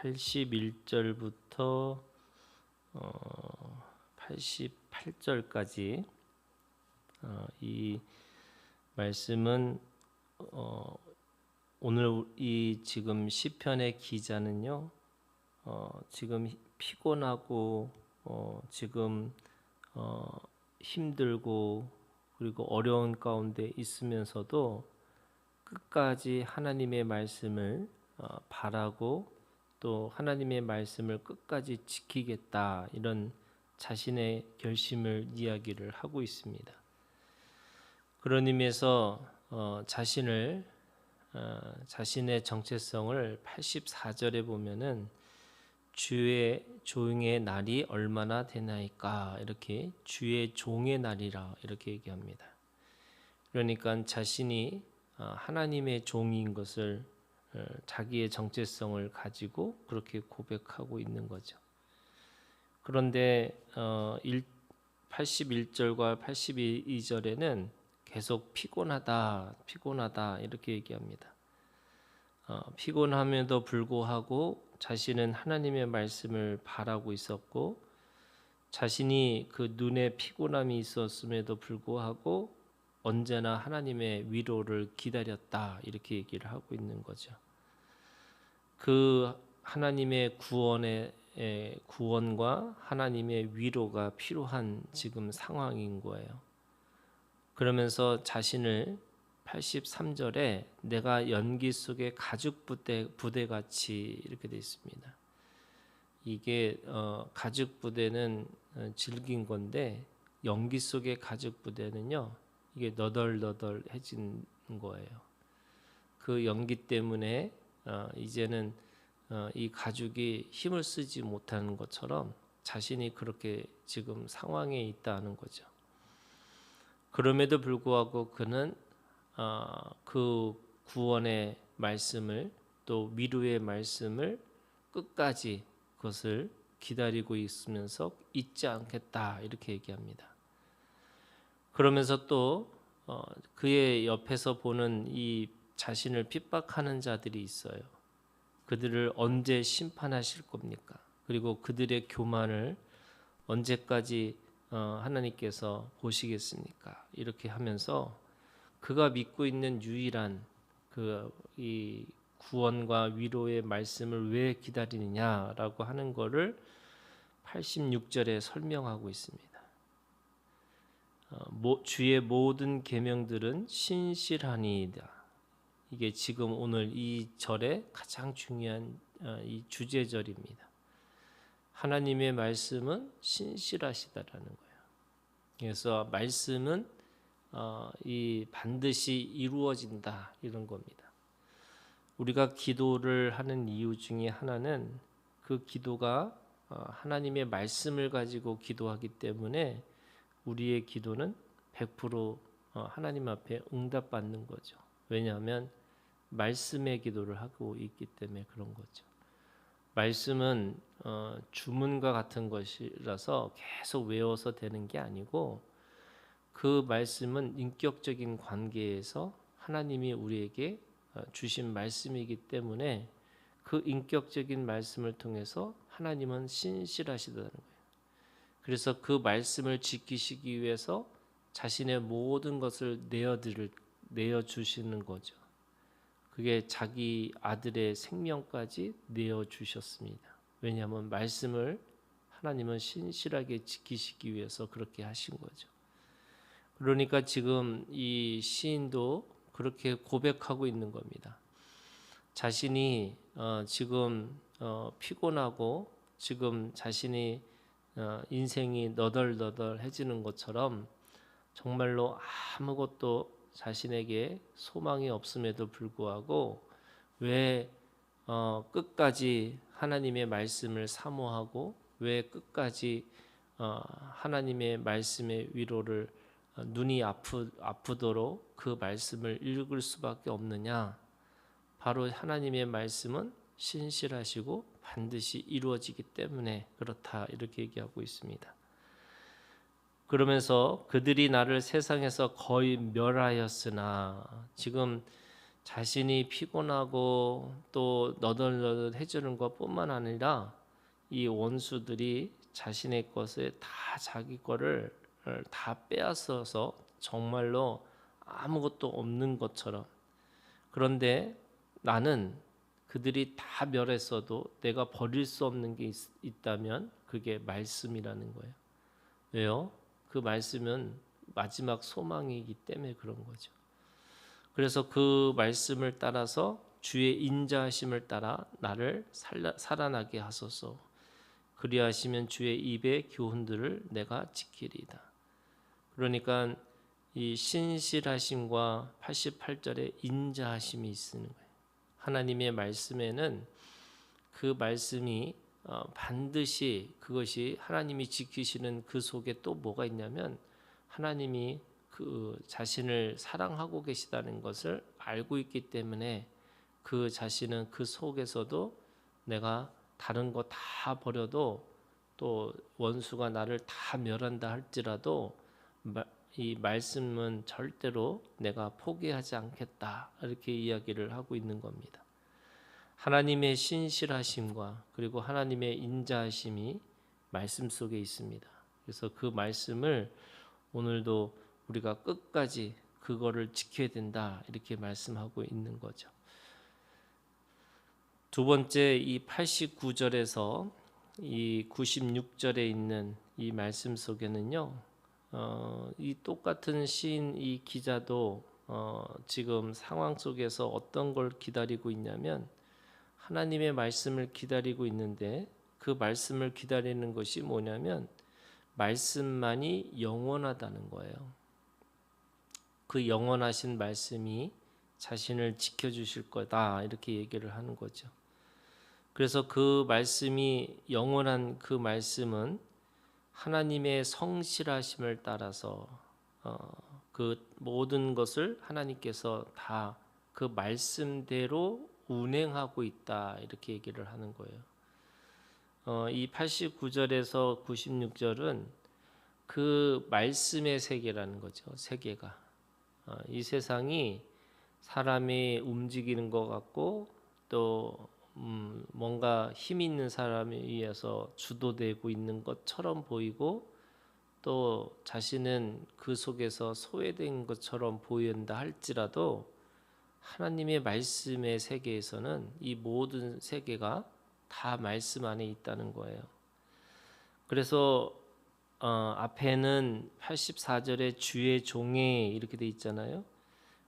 81절부터 어, 88절까지 어, 이 말씀은 어, 오늘 이 지금 시편의 기자는요 어, 지금 피곤하고 어, 지금 어, 힘들고 그리고 어려운 가운데 있으면서도 끝까지 하나님의 말씀을 어, 바라고 또 하나님의 말씀을 끝까지 지키겠다 이런 자신의 결심을 이야기를 하고 있습니다. 그런 의미에서 어, 자신을 어, 자신의 정체성을 84절에 보면은 주의 종의 날이 얼마나 되나이까 이렇게 주의 종의 날이라 이렇게 얘기합니다. 그러니까 자신이 어, 하나님의 종인 것을 어, 자기의 정체성을 가지고 그렇게 고백하고 있는 거죠. 그런데 81절과 82절에는 계속 피곤하다, 피곤하다 이렇게 얘기합니다. 어, 피곤함에도 불구하고 자신은 하나님의 말씀을 바라고 있었고 자신이 그 눈에 피곤함이 있었음에도 불구하고 언제나 하나님의 위로를 기다렸다 이렇게 얘기를 하고 있는 거죠. 그 하나님의 구원의 구원과 하나님의 위로가 필요한 지금 상황인 거예요. 그러면서 자신을 83절에 내가 연기 속의 가죽 부대 부대 같이 이렇게 되어 있습니다. 이게 어, 가죽 부대는 어, 질긴 건데 연기 속의 가죽 부대는요 이게 너덜너덜해진 거예요. 그 연기 때문에 어, 이제는 어, 이 가죽이 힘을 쓰지 못하는 것처럼 자신이 그렇게 지금 상황에 있다는 거죠. 그럼에도 불구하고 그는 어, 그 구원의 말씀을 또 위로의 말씀을 끝까지 그것을 기다리고 있으면서 잊지 않겠다 이렇게 얘기합니다. 그러면서 또 어, 그의 옆에서 보는 이 자신을 핍박하는 자들이 있어요. 그들을 언제 심판하실 겁니까? 그리고 그들의 교만을 언제까지 어, 하나님께서 보시겠습니까? 이렇게 하면서 그가 믿고 있는 유일한 그 이 구원과 위로의 말씀을 왜 기다리느냐라고 하는 것을 86절에 설명하고 있습니다. 어, 주의 모든 계명들은 신실하니이다. 이게 지금 오늘 이 절의 가장 중요한 어, 이 주제절입니다. 하나님의 말씀은 신실하시다라는 거예요. 그래서 말씀은 어, 이 반드시 이루어진다 이런 겁니다. 우리가 기도를 하는 이유 중에 하나는 그 기도가 어, 하나님의 말씀을 가지고 기도하기 때문에 우리의 기도는 100% 어, 하나님 앞에 응답받는 거죠. 왜냐하면 말씀의 기도를 하고 있기 때문에 그런 거죠. 말씀은 어, 주문과 같은 것이라서 계속 외워서 되는 게 아니고 그 말씀은 인격적인 관계에서 하나님이 우리에게 어, 주신 말씀이기 때문에 그 인격적인 말씀을 통해서 하나님은 신실하시다는 거예요. 그래서 그 말씀을 지키시기 위해서 자신의 모든 것을 내어드릴 내어 주시는 거죠. 그게 자기 아들의 생명까지 내어 주셨습니다. 왜냐하면 말씀을 하나님은 신실하게 지키시기 위해서 그렇게 하신 거죠. 그러니까 지금 이 시인도 그렇게 고백하고 있는 겁니다. 자신이 어, 지금 어, 피곤하고 지금 자신이 어, 인생이 너덜너덜해지는 것처럼 정말로 아무것도 자신에게 소망이 없음에도 불구하고 왜 어, 끝까지 하나님의 말씀을 사모하고 왜 끝까지 어, 하나님의 말씀의 위로를 어, 눈이 아프, 아프도록 그 말씀을 읽을 수밖에 없느냐? 바로 하나님의 말씀은 신실하시고 반드시 이루어지기 때문에 그렇다 이렇게 얘기하고 있습니다. 그러면서 그들이 나를 세상에서 거의 멸하였으나 지금 자신이 피곤하고 또 너덜너덜해지는 것뿐만 아니라 이 원수들이 자신의 것에 다 자기 거를 다 빼앗아서 정말로 아무것도 없는 것처럼 그런데 나는 그들이 다 멸했어도 내가 버릴 수 없는 게 있, 다면 그게 말씀이라는 거예요. 왜요? 그 말씀은 마지막 소망이기 때문에 그런 거죠. 그래서 그 말씀을 따라서 주의 인자하심을 따라 나를 살라, 살아나게 하소서. 그리하시면 주의 입의 교훈들을 내가 지키리이다. 그러니까 이 신실하심과 88절에 인자하심이 있는 거예요. 하나님의 말씀에는 그 말씀이 어, 반드시 그것이 하나님이 지키시는 그 속에 또 뭐가 있냐면 하나님이 그 자신을 사랑하고 계시다는 것을 알고 있기 때문에 그 자신은 그 속에서도 내가 다른 거 다 버려도 또 원수가 나를 다 멸한다 할지라도 이 말씀은 절대로 내가 포기하지 않겠다 이렇게 이야기를 하고 있는 겁니다. 하나님의 신실하심과 그리고 하나님의 인자하심이 말씀 속에 있습니다. 그래서 그 말씀을 오늘도 우리가 끝까지 그거를 지켜야 된다 이렇게 말씀하고 있는 거죠. 두 번째 이 89절에서 이 96절에 있는 이 말씀 속에는요. 어, 이 똑같은 시인 이 기자도 어, 지금 상황 속에서 어떤 걸 기다리고 있냐면 하나님의 말씀을 기다리고 있는데 그 말씀을 기다리는 것이 뭐냐면 말씀만이 영원하다는 거예요. 그 영원하신 말씀이 자신을 지켜주실 거다 이렇게 얘기를 하는 거죠. 그래서 그 말씀이 영원한 그 말씀은 하나님의 성실하심을 따라서 어, 그 모든 것을 하나님께서 다 그 말씀대로 운행하고 있다 이렇게 얘기를 하는 거예요. 어, 이 89절에서 96절은 그 말씀의 세계라는 거죠. 세계가 어, 이 세상이 사람이 움직이는 것 같고 또 음, 뭔가 힘 있는 사람에 의해서 주도되고 있는 것처럼 보이고 또 자신은 그 속에서 소외된 것처럼 보인다 할지라도 하나님의 말씀의 세계에서는 이 모든 세계가 다 말씀 안에 있다는 거예요. 그래서 어, 앞에는 84절에 주의 종에 이렇게 돼 있잖아요.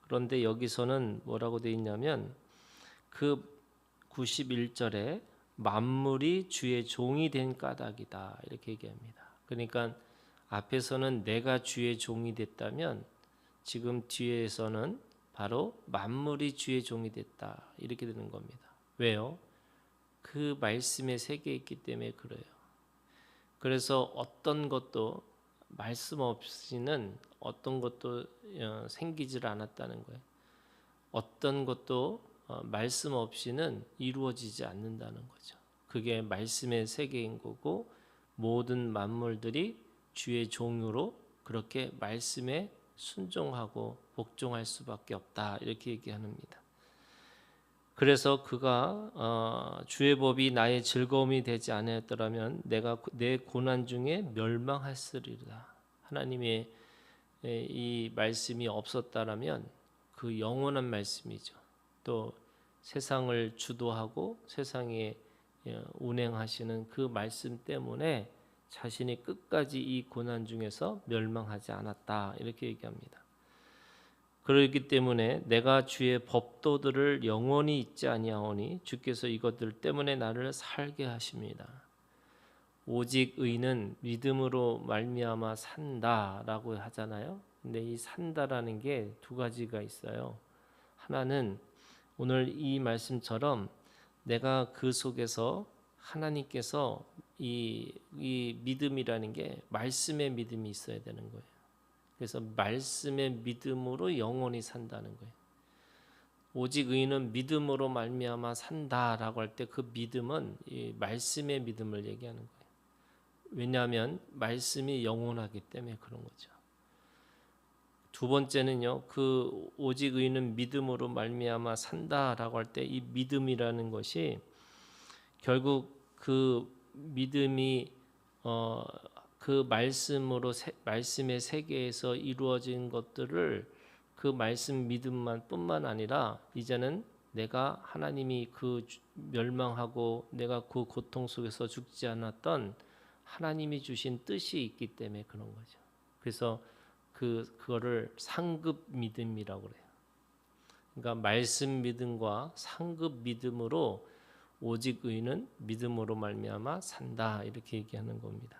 그런데 여기서는 뭐라고 돼 있냐면 그 91절에 만물이 주의 종이 된 까닭이다 이렇게 얘기합니다. 그러니까 앞에서는 내가 주의 종이 됐다면 지금 뒤에서는 바로 만물이 주의 종이 됐다 이렇게 되는 겁니다. 왜요? 그 말씀의 세계에 있기 때문에 그래요. 그래서 어떤 것도 말씀 없이는 어떤 것도 어, 생기질 않았다는 거예요. 어떤 것도 어, 말씀 없이는 이루어지지 않는다는 거죠. 그게 말씀의 세계인 거고 모든 만물들이 주의 종으로 그렇게 말씀에 순종하고 복종할 수밖에 없다 이렇게 얘기합니다. 그래서 그가 어, 주의 법이 나의 즐거움이 되지 않았더라면 내가 내 고난 중에 멸망했으리라. 하나님의 이 말씀이 없었다라면 그 영원한 말씀이죠. 또 세상을 주도하고 세상에 예, 운행하시는 그 말씀 때문에 자신이 끝까지 이 고난 중에서 멸망하지 않았다 이렇게 얘기합니다. 그러기 때문에 내가 주의 법도들을 영원히 잊지 아니하오니 주께서 이것들 때문에 나를 살게 하십니다. 오직 의는 믿음으로 말미암아 산다라고 하잖아요. 근데 이 산다라는 게 두 가지가 있어요. 하나는 오늘 이 말씀처럼 내가 그 속에서 하나님께서 이, 이 믿음이라는 게 말씀의 믿음이 있어야 되는 거예요. 그래서 말씀의 믿음으로 영원히 산다는 거예요. 오직 의인은 믿음으로 말미암아 산다라고 할 때 그 믿음은 이 말씀의 믿음을 얘기하는 거예요. 왜냐하면 말씀이 영원하기 때문에 그런 거죠. 두 번째는요. 그 오직 의인은 믿음으로 말미암아 산다라고 할 때 이 믿음이라는 것이 결국 그 믿음이 어 그 말씀으로 세, 말씀의 세계에서 이루어진 것들을 그 말씀 믿음만 뿐만 아니라 이제는 내가 하나님이 그 주- 멸망하고 내가 그 고통 속에서 죽지 않았던 하나님이 주신 뜻이 있기 때문에 그런 거죠. 그래서 그 그거를 상급 믿음이라고 그래요. 그러니까 말씀 믿음과 상급 믿음으로 오직 의는 믿음으로 말미암아 산다 이렇게 얘기하는 겁니다.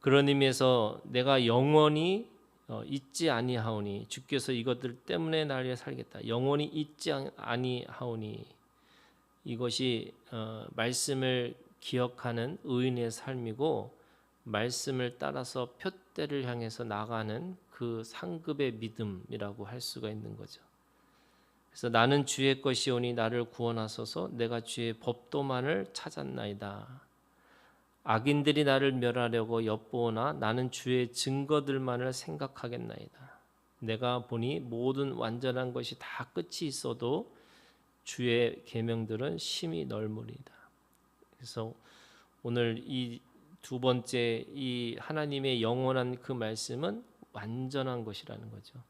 그런 의미에서 내가 영원히 어, 잊지 아니하오니 주께서 이것들 때문에 날 위해 살겠다. 영원히 잊지 아니- 아니하오니 이것이 어, 말씀을 기억하는 의인의 삶이고 말씀을 따라서 표 대를 향해서 나가는 그 상급의 믿음이라고 할 수가 있는 거죠. 그래서 나는 주의 것이오니 나를 구원하소서 내가 주의 법도만을 찾았나이다. 악인들이 나를 멸하려고 엿보오나 나는 주의 증거들만을 생각하겠나이다. 내가 보니 모든 완전한 것이 다 끝이 있어도 주의 계명들은 심히 넓으리다. 그래서 오늘 이 두 번째 이 하나님의 영원한 그 말씀은 완전한 것이라는 거죠.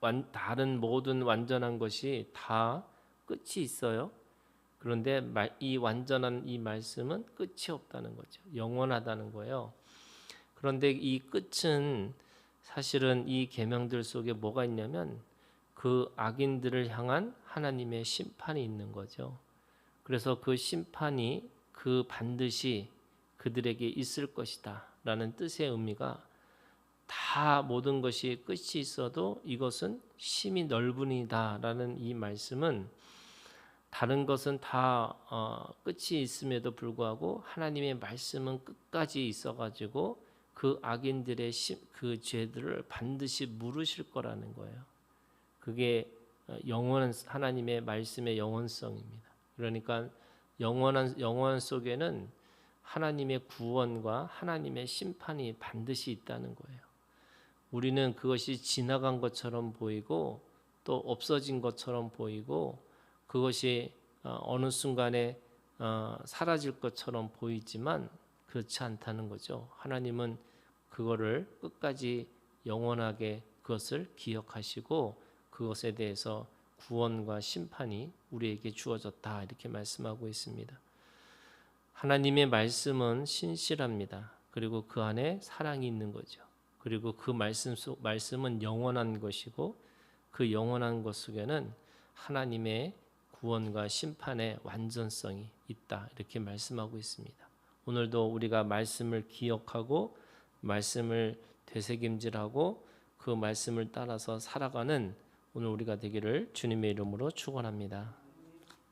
완, 다른 모든 완전한 것이 다 끝이 있어요. 그런데 말- 이 완전한 이 말씀은 끝이 없다는 거죠. 영원하다는 거예요. 그런데 이 끝은 사실은 이 계명들 속에 뭐가 있냐면 그 악인들을 향한 하나님의 심판이 있는 거죠. 그래서 그 심판이 그 반드시 그들에게 있을 것이다 라는 뜻의 의미가 다 모든 것이 끝이 있어도 이것은 심히 넓으니다 라는 이 말씀은 다른 것은 다 어, 끝이 있음에도 불구하고 하나님의 말씀은 끝까지 있어가지고 그 악인들의 시, 그 죄들을 반드시 물으실 거라는 거예요. 그게 어, 영원한 하나님의 말씀의 영원성입니다. 그러니까 영원한 영원 속에는 하나님의 구원과 하나님의 심판이 반드시 있다는 거예요. 우리는 그것이 지나간 것처럼 보이고 또 없어진 것처럼 보이고 그것이 어, 어느 순간에 어, 사라질 것처럼 보이지만 그렇지 않다는 거죠. 하나님은 그거를 끝까지 영원하게 그것을 기억하시고 그것에 대해서 구원과 심판이 우리에게 주어졌다 이렇게 말씀하고 있습니다. 하나님의 말씀은 신실합니다. 그리고 그 안에 사랑이 있는 거죠. 그리고 그 말씀 속 말씀은 영원한 것이고 그 영원한 것 속에는 하나님의 구원과 심판의 완전성이 있다. 이렇게 말씀하고 있습니다. 오늘도 우리가 말씀을 기억하고 말씀을 되새김질하고 그 말씀을 따라서 살아가는 오늘 우리가 되기를 주님의 이름으로 축원합니다.